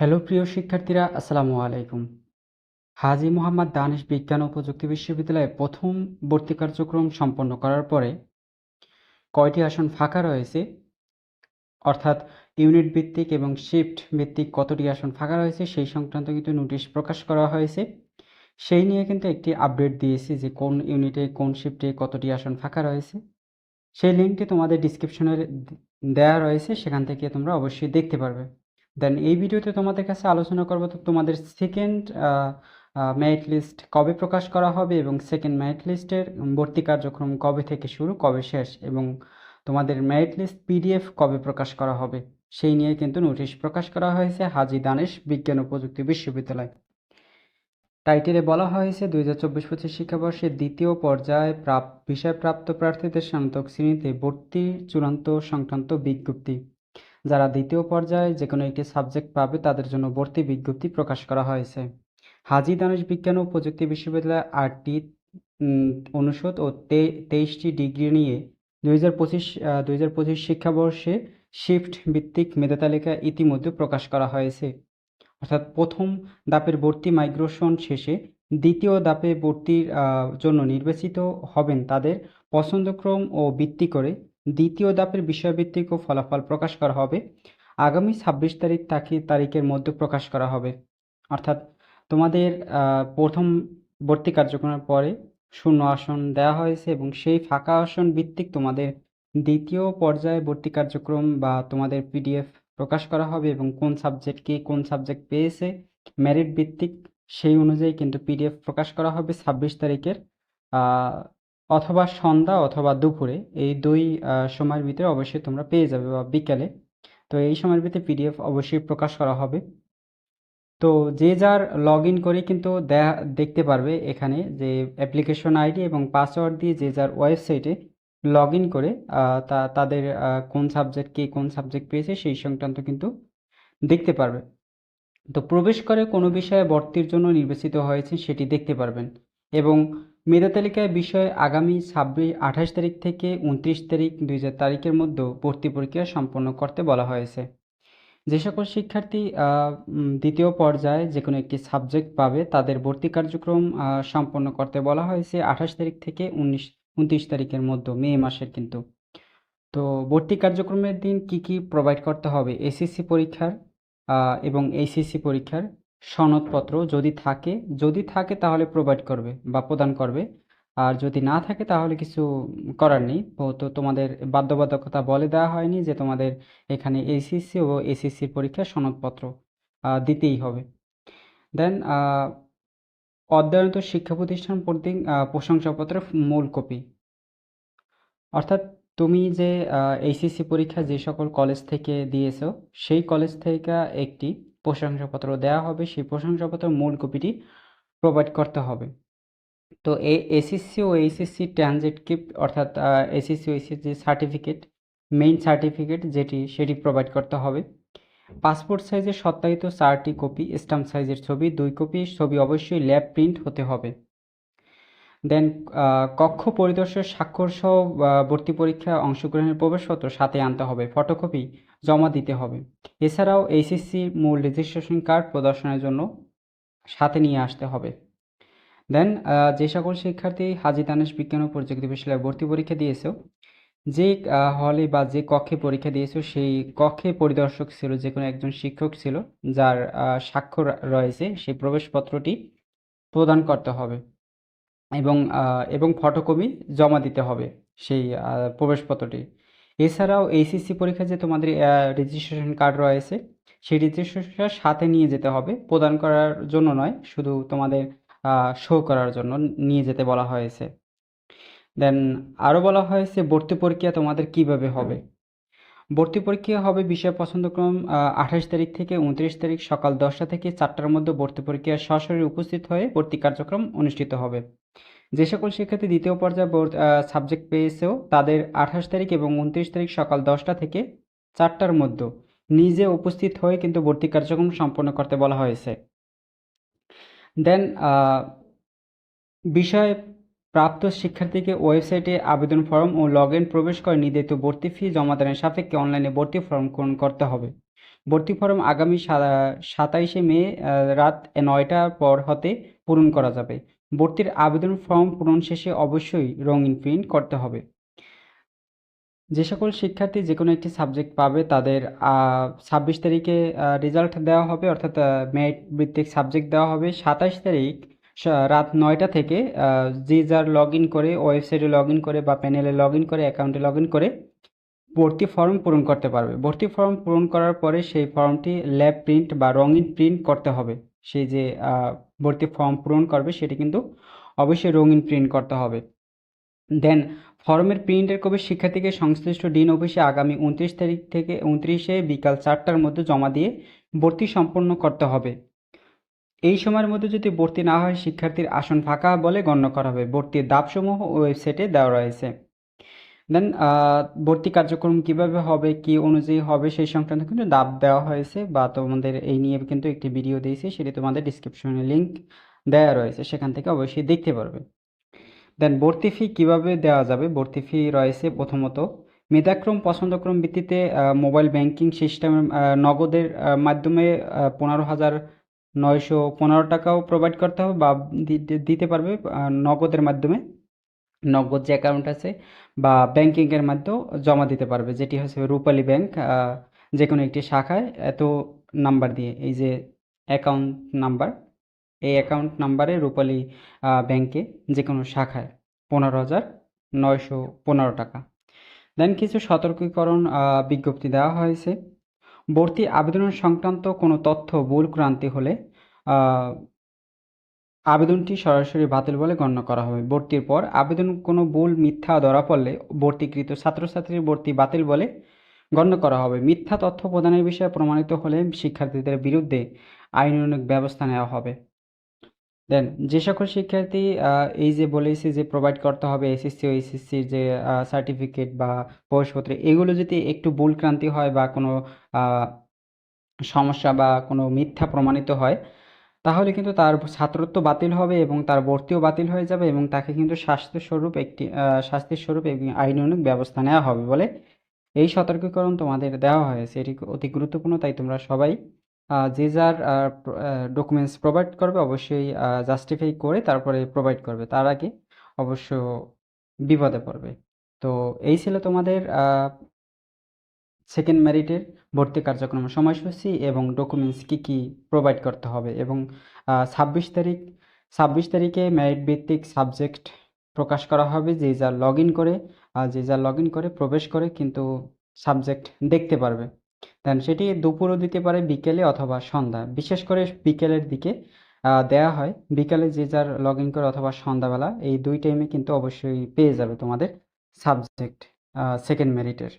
Hello প্রিয় শিক্ষার্থীরা, আসসালামু আলাইকুম। হাজী মোহাম্মদ দানিশ বিজ্ঞান ও প্রযুক্তি বিশ্ববিদ্যালয়ে প্রথম ভর্তি কার্যক্রম সম্পন্ন করার পরে কয়টি আসন ফাঁকা রয়েছে? অর্থাৎ ইউনিট ভিত্তিক এবং শিফট ভিত্তিক কতটি আসন ফাঁকা রয়েছে সেই সংক্রান্ত কিন্তু নোটিশ প্রকাশ করা হয়েছে। সেই নিয়ে কিন্তু একটি আপডেট দিয়েছি যে কোন ইউনিটে, কোন শিফটে কতটি আসন ফাঁকা রয়েছে। সেই লিঙ্কটি তোমাদের ডিসক্রিপশনে দেয়া রয়েছে, সেখান থেকে তোমরা অবশ্যই দেখতে পারবে। দেন এই ভিডিওতে তোমাদের কাছে আলোচনা করব তো তোমাদের সেকেন্ড মেরিট লিস্ট কবে প্রকাশ করা হবে এবং সেকেন্ড মেরিট লিস্টের ভর্তি কার্যক্রম কবে থেকে শুরু, কবে শেষ এবং তোমাদের মেরিট লিস্ট পিডিএফ কবে প্রকাশ করা হবে সেই নিয়ে কিন্তু নোটিশ প্রকাশ করা হয়েছে হাজি দানেশ বিজ্ঞান ও প্রযুক্তি বিশ্ববিদ্যালয়। টাইটেলে বলা হয়েছে দুই হাজার চব্বিশ পঁচিশ শিক্ষাবর্ষের দ্বিতীয় পর্যায়ে প্রাপ, বিষয়প্রাপ্ত প্রার্থীদের স্নাতক শ্রেণীতে ভর্তি চূড়ান্ত সংক্রান্ত বিজ্ঞপ্তি। যারা দ্বিতীয় পর্যায়ে যে কোনো একটি সাবজেক্ট পাবে, তাদের জন্য ভর্তি বিজ্ঞপ্তি প্রকাশ করা হয়েছে। হাজি দানেশ বিজ্ঞান ও প্রযুক্তি বিশ্ববিদ্যালয় আটটি অনুষদ ও তেইশটি ডিগ্রি নিয়ে দুই হাজার পঁচিশ দুই হাজার পঁচিশ শিক্ষাবর্ষে শিফট ভিত্তিক মেধা তালিকা ইতিমধ্যে প্রকাশ করা হয়েছে। অর্থাৎ প্রথম দাপের ভর্তি মাইগ্রেশন শেষে দ্বিতীয় দাপে ভর্তির জন্য নির্বাচিত হবেন তাদের পছন্দক্রম ও ভিত্তি করে দ্বিতীয় ধাপের বিষয়ভিত্তিক ও ফলাফল প্রকাশ করা হবে। আগামী ছাব্বিশ তারিখ তাকি তারিখের মধ্যে প্রকাশ করা হবে। অর্থাৎ তোমাদের প্রথম ভর্তি কার্যক্রমের পরে শূন্য আসন দেওয়া হয়েছে এবং সেই ফাঁকা আসন ভিত্তিক তোমাদের দ্বিতীয় পর্যায়ে ভর্তি কার্যক্রম বা তোমাদের পিডিএফ প্রকাশ করা হবে এবং কোন সাবজেক্ট কে কোন সাবজেক্ট পেয়েছে, মেরিট ভিত্তিক সেই অনুযায়ী কিন্তু পিডিএফ প্রকাশ করা হবে ছাব্বিশ তারিখের অথবা সন্ধ্যা অথবা দুপুরে এই দুই সময়ের ভিতরে অবশ্যই তোমরা পেয়ে যাবে বা বিকেলে। তো এই সময়ের ভিতরে পিডিএফ অবশ্যই প্রকাশ করা হবে। তো যে যার লগ ইন করে কিন্তু দেখা দেখতে পারবে এখানে যে অ্যাপ্লিকেশন আইডি এবং পাসওয়ার্ড দিয়ে যে যার ওয়েবসাইটে লগ ইন করে তা, তাদের কোন সাবজেক্ট কে কোন সাবজেক্ট পেয়েছে সেই সংক্রান্ত কিন্তু দেখতে পারবে। তো প্রবেশ করে কোনো বিষয়ে ভর্তির জন্য নির্বাচিত হয়েছে সেটি দেখতে পারবেন। এবং মেধা তালিকায় বিষয়ে আগামী ছাব্বিশ, আঠাশ তারিখ থেকে উনত্রিশ তারিখ দুই হাজার তারিখের মধ্যে ভর্তি পরীক্ষা সম্পন্ন করতে বলা হয়েছে। যে সকল শিক্ষার্থী দ্বিতীয় পর্যায়ে যে কোনো একটি সাবজেক্ট পাবে, তাদের ভর্তি কার্যক্রম সম্পন্ন করতে বলা হয়েছে আঠাশ তারিখ থেকে উনিশ, উনত্রিশ তারিখের মধ্যে, মে মাসের কিন্তু। তো ভর্তি কার্যক্রমের দিন কি কি প্রোভাইড করতে হবে? এসএসসি পরীক্ষার এবং এইচএসসি পরীক্ষার সনদপত্র যদি থাকে যদি থাকে তাহলে প্রোভাইড করবে বা প্রদান করবে। আর যদি না থাকে তাহলে কিছু করার নেই। তো তোমাদের বাধ্যবাধকতা বলে দেওয়া হয়নি যে তোমাদের এখানে এইচএসসি ও এসএসসি পরীক্ষার সনদপত্র দিতেই হবে। দেন অধ্যয়নত শিক্ষা প্রতিষ্ঠান আহ, প্রশংসাপত্রের মূল কপি। অর্থাৎ তুমি যে এইচএসসি পরীক্ষা যে সকল কলেজ থেকে দিয়েছ সেই কলেজ থেকে একটি প্রশংসাপত্র দেওয়া হবে, সেই প্রশংসাপত্রের মূল কপিটি প্রোভাইড করতে হবে। তো এই এসএসসি ও এইচএসসি ট্রানজিট অর্থাৎ এসএসসি ও এইচএসসি সার্টিফিকেট মেইন সার্টিফিকেট যেটি, সেটি প্রোভাইড করতে হবে। পাসপোর্ট সাইজের সত্যায়িত চারটি কপি স্ট্যাম্প সাইজের ছবি, দুই কপি ছবি অবশ্যই ল্যাব প্রিন্ট হতে হবে। দেন কক্ষ পরিদর্শক স্বাক্ষর সহ ভর্তি পরীক্ষায় অংশগ্রহণের প্রবেশপত্র সাথে আনতে হবে। ফটোকপি জমা দিতে হবে। এছাড়াও এইচএসসি মূল রেজিস্ট্রেশন কার্ড প্রদর্শনের জন্য সাথে নিয়ে আসতে হবে। দেন যে সকল শিক্ষার্থী হাজি দানেশ বিজ্ঞান ও প্রযুক্তি বিশ্ববিদ্যালয়ে ভর্তি পরীক্ষা দিয়েছ, যে হলে বা যে কক্ষে পরীক্ষা দিয়েছ, সেই কক্ষে পরিদর্শক ছিল যে কোনো একজন শিক্ষক ছিল, যার স্বাক্ষর রয়েছে, সেই প্রবেশপত্রটি প্রদান করতে হবে এবং এবং ফটোকপি জমা দিতে হবে সেই প্রবেশপত্রটি। এছাড়াও এইচএসসি পরীক্ষায় যে তোমাদের রেজিস্ট্রেশন কার্ড রয়েছে, সেই রেজিস্ট্রেশন সাথে নিয়ে যেতে হবে। প্রদান করার জন্য নয়, শুধু তোমাদের শো করার জন্য নিয়ে যেতে বলা হয়েছে। দেন আরও বলা হয়েছে, ভর্তি পরীক্ষা তোমাদের কীভাবে হবে? ভর্তি পরীক্ষা হবে বিষয় পছন্দক্রম আঠাশ তারিখ থেকে উনত্রিশ তারিখ সকাল দশটা থেকে চারটার মধ্যে ভর্তি পরীক্ষায় সরাসরি উপস্থিত হয়ে ভর্তি কার্যক্রম অনুষ্ঠিত হবে। যে সকল শিক্ষার্থী দ্বিতীয় পর্যায়ে বোর্ড সাবজেক্ট পেয়েছেও তাদের আঠাশ তারিখ এবং উনত্রিশ তারিখ সকাল দশটা থেকে চারটার মধ্যে নিজে উপস্থিত হয়ে কিন্তু ভর্তি কার্যক্রম সম্পন্ন করতে বলা হয়েছে। দেন বিষয় প্রাপ্ত শিক্ষার্থীকে ওয়েবসাইটে আবেদন ফর্ম ও লগ ইন প্রবেশ করে নির্ধারিত ভর্তি ফি জমাদানের সাপেক্ষে অনলাইনে ভর্তি ফর্ম পূরণ করতে হবে। ভর্তি ফর্ম আগামী সাতাইশে মে রাত নয়টার পর হতে পূরণ করা যাবে। ভর্তির আবেদন ফর্ম পূরণ শেষে অবশ্যই রঙিন প্রিন্ট করতে হবে। যে সকল শিক্ষার্থী যে কোনো একটি সাবজেক্ট পাবে তাদের ছাব্বিশ তারিখে রেজাল্ট দেওয়া হবে, অর্থাৎ মেরিট ভিত্তিক সাবজেক্ট দেওয়া হবে। সাতাশ তারিখ রাত নয়টা থেকে যে যার লগ ইন করে, ওয়েবসাইটে লগ ইন করে বা প্যানেলে লগ ইন করে, অ্যাকাউন্টে লগ ইন করে ভর্তি ফর্ম পূরণ করতে পারবে। ভর্তি ফর্ম পূরণ করার পরে সেই ফর্মটি ল্যাব প্রিন্ট বা রঙিন প্রিন্ট করতে হবে। সেই যে ভর্তি ফর্ম পূরণ করবে সেটি কিন্তু অবশ্যই রঙিন প্রিন্ট করতে হবে। দেন ফর্মের প্রিন্টের কপি শিক্ষার্থীকে সংশ্লিষ্ট ডিন অফিসে আগামী উনত্রিশ তারিখ থেকে উনত্রিশে বিকাল চারটার মধ্যে জমা দিয়ে ভর্তি সম্পন্ন করতে হবে। এই সময়ের মধ্যে যদি ভর্তি না হয়, শিক্ষার্থীর আসন ফাঁকা বলে গণ্য করা হবে। ভর্তির দাবসমূহ ওয়েবসাইটে দেওয়া রয়েছে। দেন ভর্তি কার্যক্রম কীভাবে হবে, কি অনুযায়ী হবে সেই সংক্রান্ত কিন্তু দাব দেওয়া হয়েছে বা তোমাদের এই নিয়ে কিন্তু একটি ভিডিও দিয়েছি, সেটি তোমাদের ডিসক্রিপশনে লিঙ্ক দেওয়া রয়েছে, সেখান থেকে অবশ্যই দেখতে পারবে। দেন ভর্তি ফি কীভাবে দেওয়া যাবে? ভর্তি ফি রয়েছে প্রথমত, মেধাক্রম, পছন্দক্রম ভিত্তিতে মোবাইল ব্যাংকিং সিস্টেমের নগদের মাধ্যমে পনেরো হাজার নয়শো পনেরো টাকাও প্রোভাইড করতে হবে বা দিতে পারবে নগদের মাধ্যমে। নগদ যে অ্যাকাউন্ট আছে বা ব্যাংকিংয়ের মাধ্যমেও জমা দিতে পারবে, যেটি হচ্ছে রূপালী ব্যাংক যে কোনো একটি শাখায় এত নাম্বার দিয়ে, এই যে অ্যাকাউন্ট নাম্বার এই অ্যাকাউন্ট নাম্বারে রূপালী ব্যাংকে যে কোনো শাখায় পনেরো হাজার নয়শো পনেরো টাকা। দেন কিছু সতর্কীকরণ বিজ্ঞপ্তি দেওয়া হয়েছে। ভর্তি আবেদন সংক্রান্ত কোনো তথ্য ভুল ক্রান্তি হলে আবেদনটি সরাসরি বাতিল বলে গণ্য করা হবে। ভর্তির পর আবেদন কোনো ভুল, মিথ্যা ধরা পড়লে ভর্তিকৃত ছাত্রছাত্রীর ভর্তি বাতিল বলে গণ্য করা হবে। মিথ্যা তথ্য প্রদানের বিষয়ে প্রমাণিত হলে শিক্ষার্থীদের বিরুদ্ধে আইনানুগ ব্যবস্থা নেওয়া হবে। দেন, যে সকল শিক্ষার্থী এই যে বলেছি যে প্রোভাইড করতে হবে এসএসসি ও এসএসসির যে সার্টিফিকেট বা প্রবেশপত্র, এগুলো যদি একটু ভুল ক্রান্তি হয় বা কোনো সমস্যা বা কোনো মিথ্যা প্রমাণিত হয় তাহলে কিন্তু তার ছাত্রত্ব বাতিল হবে এবং তার ভর্তিও বাতিল হয়ে যাবে এবং তাকে কিন্তু স্বাস্থ্যস্বরূপ একটি শাস্তির স্বরূপ এবং আইনানুগ ব্যবস্থা নেওয়া হবে বলে এই সতর্কীকরণ তোমাদের দেওয়া হয়েছে। এটি অতি গুরুত্বপূর্ণ, তাই তোমরা সবাই যে যার ডকুমেন্টস প্রোভাইড করবে অবশ্যই জাস্টিফাই করে তারপরে প্রোভাইড করবে। তার আগে অবশ্য বিপদে পড়বে। তো এই ছিল তোমাদের সেকেন্ড মেরিটের ভর্তি কার্যক্রম সময়সূচি এবং ডকুমেন্টস কী কী প্রোভাইড করতে হবে এবং ছাব্বিশ তারিখ, ছাব্বিশ তারিখে মেরিট ভিত্তিক সাবজেক্ট প্রকাশ করা হবে যে যা লগ ইন করে যে যা লগ ইন করে প্রবেশ করে কিন্তু সাবজেক্ট দেখতে পারবে। দেন সেটি দুপুরও দিতে পারে, বিকেলে অথবা সন্ধ্যা বিশেষ করে বিকেলের দিকে দেয়া হয়। বিকালে যে যার লগ ইন করে অথবা সন্ধ্যাবেলা, এই দুই টাইমে কিন্তু অবশ্যই পেয়ে যাবে তোমাদের সাবজেক্ট সেকেন্ড মেরিটের